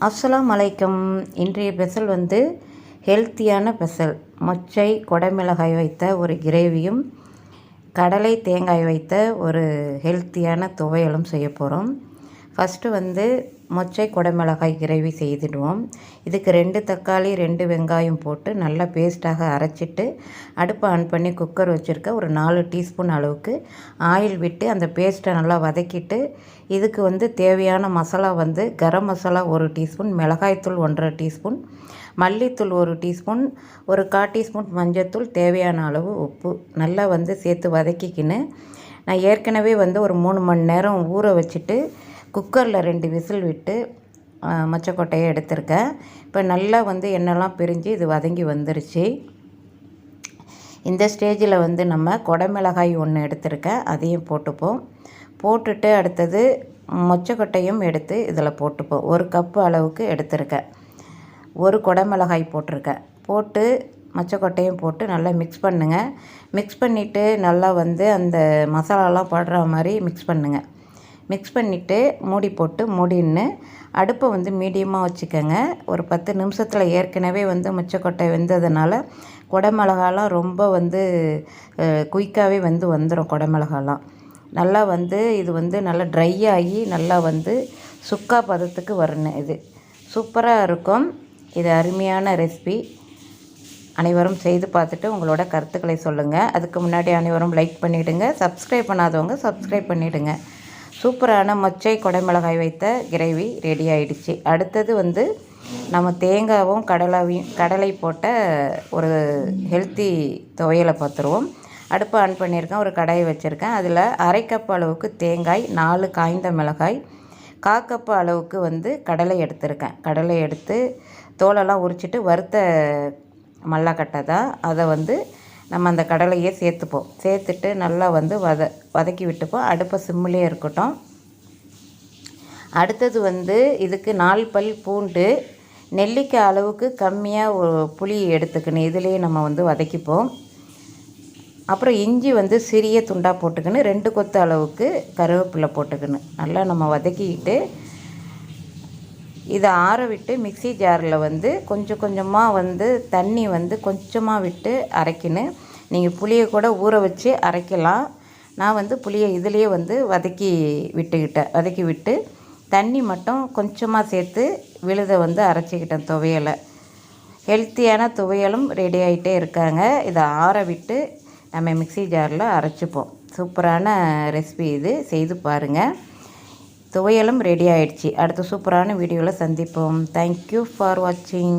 அஸ்லாம் அலைக்கம். இன்றைய பெசல் வந்து ஹெல்த்தியான பெசல். மொச்சை கொடைமிளகாய் வைத்த ஒரு கிரேவியும் கடலை தேங்காய் வைத்த ஒரு ஹெல்த்தியான துவையலும் செய்ய போகிறோம் ஃபஸ்ட்டு வந்து மொச்சை குடமிளகாய் கிரேவி செய்துடுவோம். இதுக்கு ரெண்டு தக்காளி ரெண்டு வெங்காயம் போட்டு நல்லா பேஸ்ட்டாக அரைச்சிட்டு அடுப்பை ஆன் பண்ணி குக்கர் வச்சுருக்க ஒரு நாலு டீஸ்பூன் அளவுக்கு ஆயில் விட்டு அந்த பேஸ்ட்டை நல்லா வதக்கிட்டு இதுக்கு வந்து தேவையான மசாலா வந்து கரம் மசாலா ஒரு டீஸ்பூன் மிளகாய்த்தூள் ஒன்றரை டீஸ்பூன் மல்லித்தூள் ஒரு டீஸ்பூன் ஒரு கால் டீஸ்பூன் மஞ்சத்தூள் தேவையான அளவு உப்பு நல்லா வந்து சேர்த்து வதக்கிக்கின்னு நான் ஏற்கனவே வந்து ஒரு மூணு மணி நேரம் ஊற வச்சுட்டு குக்கரில் ரெண்டு விசில் விட்டு மொச்சக்கொட்டையை எடுத்திருக்கேன் இப்போ நல்லா வந்து எண்ணெய்லாம் பிரிஞ்சு இது வதங்கி வந்துருச்சு. இந்த ஸ்டேஜில் வந்து நம்ம கொடமிளகாய் ஒன்று எடுத்திருக்கேன் அதையும் போட்டுப்போம். போட்டுட்டு அடுத்தது மொச்சக்கொட்டையும் எடுத்து இதில் போட்டுப்போம். ஒரு கப்பு அளவுக்கு எடுத்திருக்கேன் ஒரு கொடமிளகாய் போட்டிருக்கேன் போட்டு மொச்சக்கொட்டையும் போட்டு நல்லா மிக்ஸ் பண்ணுங்கள் மிக்ஸ் பண்ணிவிட்டு நல்லா வந்து அந்த மசாலாலாம் படுற மாதிரி மிக்ஸ் பண்ணுங்கள் மிக்ஸ் பண்ணிவிட்டு மூடி போட்டு மூடின்னு அடுப்பை வந்து மீடியமாக வச்சுக்கோங்க. ஒரு பத்து நிமிஷத்தில் ஏற்கனவே வந்து முச்சக்கொட்டை வெந்ததுனால குடமிளகாலாம் ரொம்ப வந்து குயிக்காகவே வந்து வந்துடும் குடமிளகாலாம். நல்லா வந்து இது வந்து நல்லா ட்ரை ஆகி நல்லா வந்து சுக்கா பதத்துக்கு வரணும் இது. சூப்பராக இருக்கும். இது அருமையான ரெசிபி அனைவரும் செய்து பார்த்துட்டு உங்களோட கருத்துக்களை சொல்லுங்கள் அதுக்கு முன்னாடி அனைவரும் லைக் பண்ணிவிடுங்க சப்ஸ்கிரைப் பண்ணாதவங்க சப்ஸ்கிரைப் பண்ணிவிடுங்க சூப்பரான மொச்சை கொடைமிளகாய் வைத்த கிரேவி ரெடி ஆகிடுச்சு அடுத்தது வந்து நம்ம தேங்காவும் கடலாவையும் கடலை போட்ட ஒரு ஹெல்த்தி துவையலை பார்த்துருவோம். அடுப்பை ஆன் பண்ணியிருக்கேன் ஒரு கடாயை வச்சுருக்கேன். அதில் அரை கப் அளவுக்கு தேங்காய் நாலு காய்ந்த மிளகாய் காக்கப்பு அளவுக்கு வந்து கடலை எடுத்திருக்கேன். கடலை எடுத்து தோலெல்லாம் உரிச்சிட்டு வறுத்த மல்லாக்கட்டை தான். அதை வந்து நம்ம அந்த கடலையே சேர்த்துப்போம். சேர்த்துட்டு நல்லா வந்து வத வதக்கி விட்டுப்போம். அடுப்பை சிம்மிலே இருக்கட்டும். அடுத்தது வந்து இதுக்கு நாலு பல் பூண்டு நெல்லிக்காய் அளவுக்கு கம்மியாக புளி எடுத்துக்கணும். இதுலேயே நம்ம வந்து வதக்கிப்போம். அப்புறம் இஞ்சி வந்து சிறிய துண்டாக போட்டுக்கணும். ரெண்டு கொத்து அளவுக்கு கருவேப்பிலை போட்டுக்கணும். நல்லா நம்ம வதக்கிக்கிட்டு இதை ஆற விட்டு மிக்சி ஜாரில் வந்து கொஞ்சம் கொஞ்சமாக வந்து தண்ணி வந்து கொஞ்சமாக விட்டு அரைக்கணும் நீங்கள் புளியை கூட ஊற வச்சு அரைக்கலாம். நான் வந்து புளியை இதுலேயே வந்து வதக்கி விட்டுக்கிட்டேன். வதக்கி விட்டு தண்ணி மட்டும் கொஞ்சமாக சேர்த்து விழுதை வந்து அரைச்சிக்கிட்டேன் துவையலை. ஹெல்த்தியான துவையலும் ரெடி ஆகிட்டே இருக்காங்க. இதை ஆற விட்டு நம்ம மிக்சி ஜாரில் அரைச்சிப்போம். சூப்பரான ரெசிபி இது. செய்து பாருங்கள் துவையலும் ரெடி ஆகிடுச்சி அடுத்த சூப்பரான வீடியோவில் சந்திப்போம். தேங்க்யூ ஃபார் வாட்சிங்